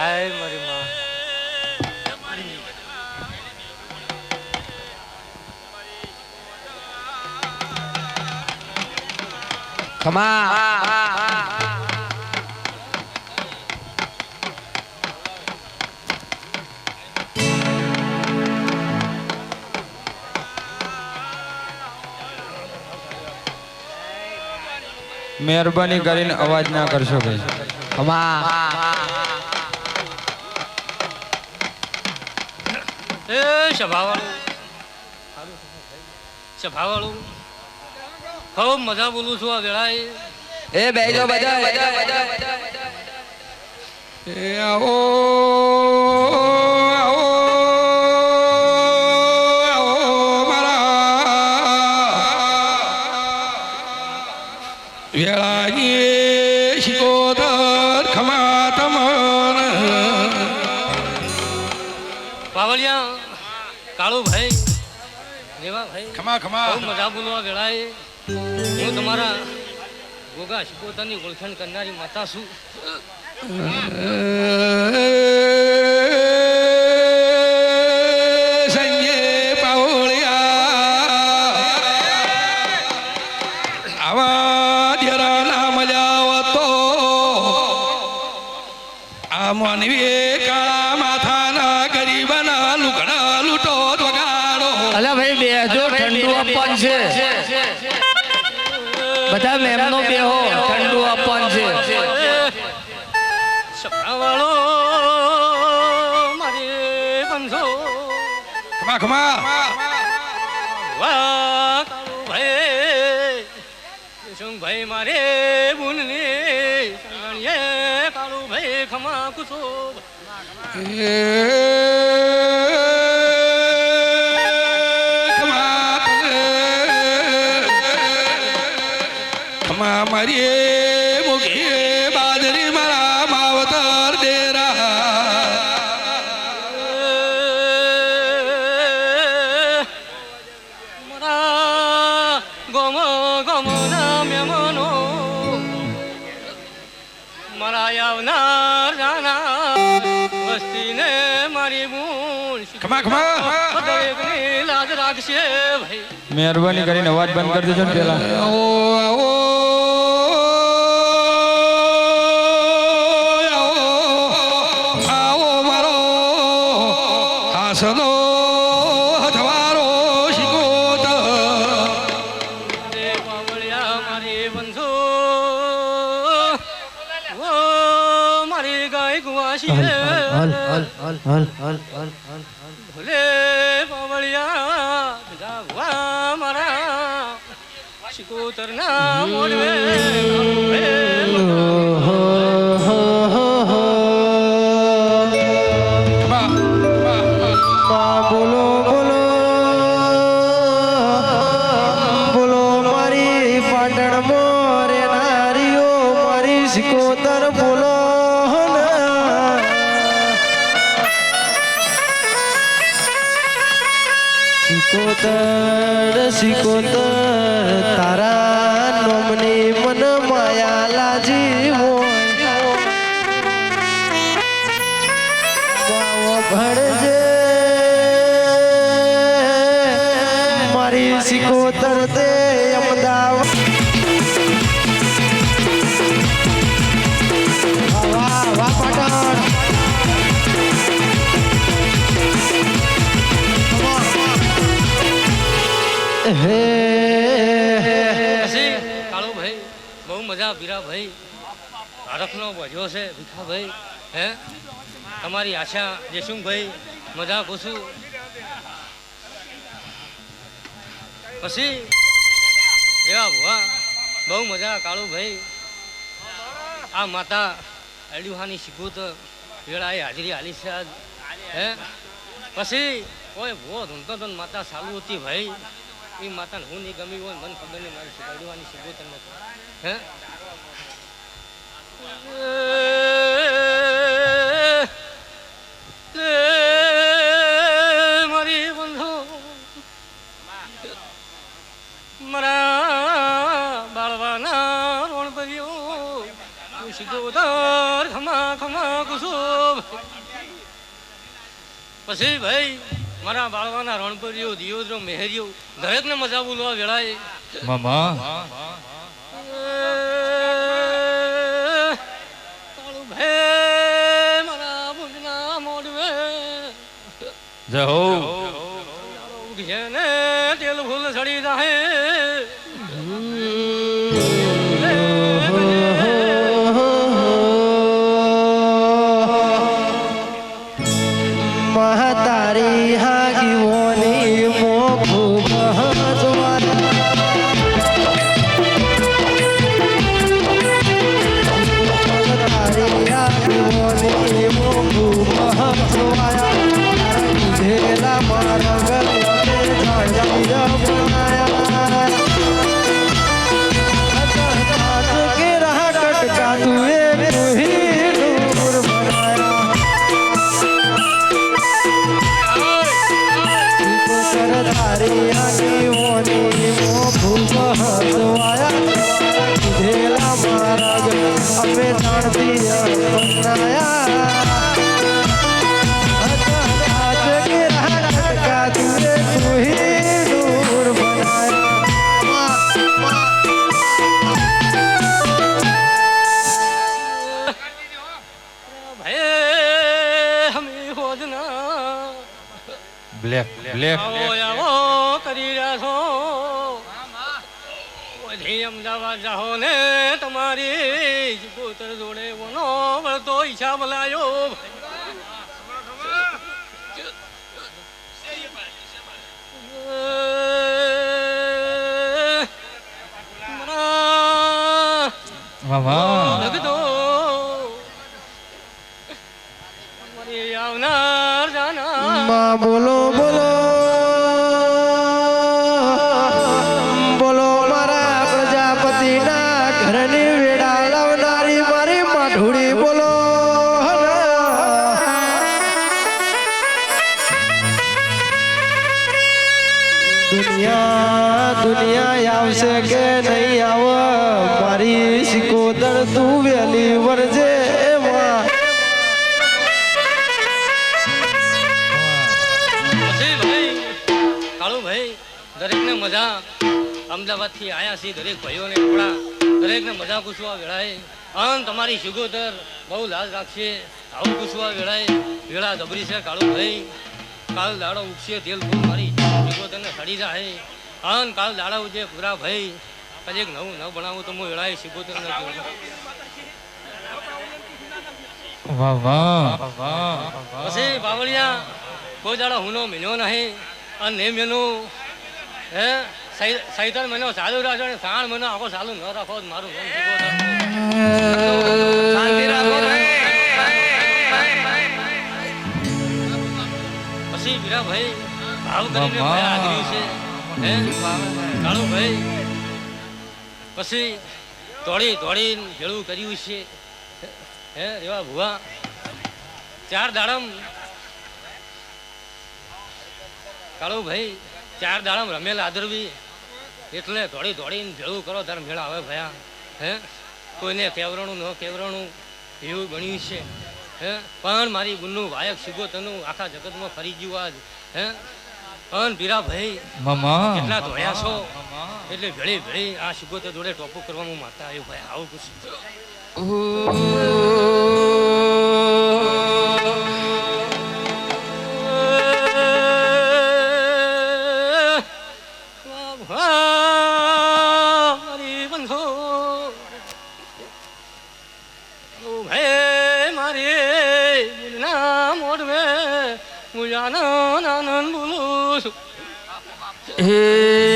હાય મારી માં. ખમા. મહેરબાની કરીને અવાજ ના કરશો ભાઈ. ખમા. એ સભાવાળું. સભાવાળું. ખૂબ મજા બોલું છું આ વેળાએ. એ બેજો બધા બધા બધા એ આવો આવો આવો. કાળુભાઈ રેવાભાઈ ખમા ખમા. બહુ મજા બોલવા વેળાએ. હું તમારા ગોગા શિકોતાની ઓળખાણ કરનારી માતા છું. આ પાવળિયા. ખમા ખમા ભાઈ મારે બુનને સંગણીએ કાળુભાઈ ખમા કુસો ખમા મારી મુખી બાદરી ખમા ખમા મહેરબાની કરીને અવાજ બંધ કરી દેજો ને પેલા. આવો આવો મારો હાસનો હથવારો શિકોત રે. મારી બંધો ઓ મારી ગાય ગુવાસી રે ભલે પાવળિયા ભુવા મારા શિકોતરના મોડવે બોલો મન જીવો ભણજે. મારી સિકોતર તે અમદાવાદ. હે પછી કાળુભાઈ બહુ મજા વીરાભાઈ હરખનો ભજ્યો છે ભીખાભાઈ હે? તમારી આશા જયસુંભાઈ મજા ખુશું પછી, એવા ભુવા, બહુ મજા કાળુભાઈ આ માતા અડ્યુહાની શીખું તો વેળાએ હાજરી હાલી છે આજ, હે? પછી કોઈ ભૂવો ધૂમતો માતા ચાલુ હતી ભાઈ એ માતાને હું નહીં ગમી હોય, મને ખબર નહીં મારી શીખવાડવાની શીખવું તમને હે? મારી બાળવાના રોણ ભર્યો. ખમા ખમા કુસુમ પછી ભાઈ મારા બાળવાના રણપરીઓ મહેર મેહરીઓ દરેકને મજા બોલવા વેળાએ. મામા. બ્લેક આવો આવો કરી રહ્યા છો. બધી અમદાવાદ જાહો ને તમારી પુત્ર જોડે બોનો વળતો હિસાબ લાયો. મારા મામા ભગતો આવનાર જાના બોલો બોલો. મારી સિકોદર તું વેલી વરજે ભાઈ દરેકને મજા અમદાવાદથી આયા છીએ દરેક ભાઈઓને આપણા દરેકને મજા પૂછવા વેળાએ. અન તમારી સુગોદર બહુ લાજ રાખશે. આવું પૂછવા વેળાએ. વેળા દબરી છે કાળુભાઈ કાલ દાડો ઉગશે તેલ ફૂલ મારી. સુગોદરને સડી જાય અન કાલ દાડા ઉજે પૂરા ભાઈ. કજેક નવું નવું બનાવું તો હું વેળાએ વાહ વાહ વાહ પછી બાવળિયા કોઈ દાડો હુનો મિલ્યો નહીં અને ને મહિનો હે સૈતર મહિનો ચાલુ રાખો ને સાણ મહિનો આખો ચાલુ ન રાખો મારું મન પછી વીરાભાઈ ભાવ કરીને ભાઈ છે હે કાળુ ભાઈ પછી દોડી દોડી ભેળું કર્યું છે. હે એવા ભુવા. ચાર દાડમ કાળુ ભાઈ ચાર દાડમ રમેલ આદરવી. એટલે દોડી દોડીને ભેળું કરો તારે મેળા આવે ભયા. હે કોઈને કેવરણું ન કેવરણું એવું બન્યું છે. હે પણ મારી ગુનનું વાયક સિગોતનું આખા જગતમાં ફરી ગયું આજ. હે પણ ભીરા ભાઈ કેટલા ધોયા છો? એટલે ભેળી ભેળી આ સિગોતર જોડે ટોપો કરવાનું માતા આવ્યો ભાઈ, આવું કુછ. હું આનંદ બોલું છું. વીરો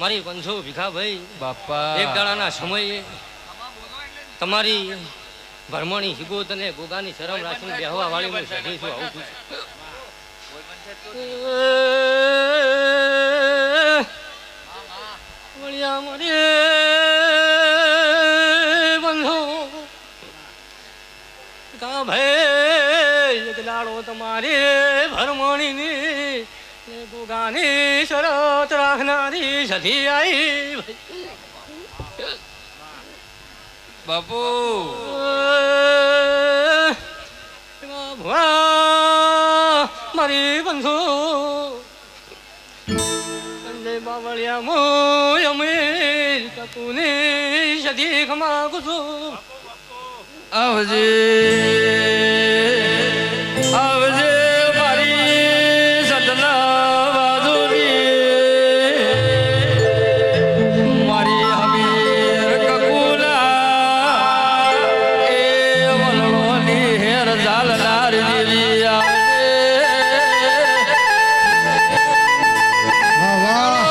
મારી પંચો ભીખાભાઈ બાપા. એક દાડાના સમયે તમારી ભરમણી હિગોત અને ગોગાની શરમ રાખીને બેહવા વાળી હું છું આવું છું. વળિયા મારે બંધો કા ભાઈ એક દાડો તમારે ભરમણીની ને ગોગાની શરત રાખનારી સધી આવી ભાઈ બાપુ મારી બંધુ સંજય અમે તું ને તતુને સદી ખમા કુસુ આવજે.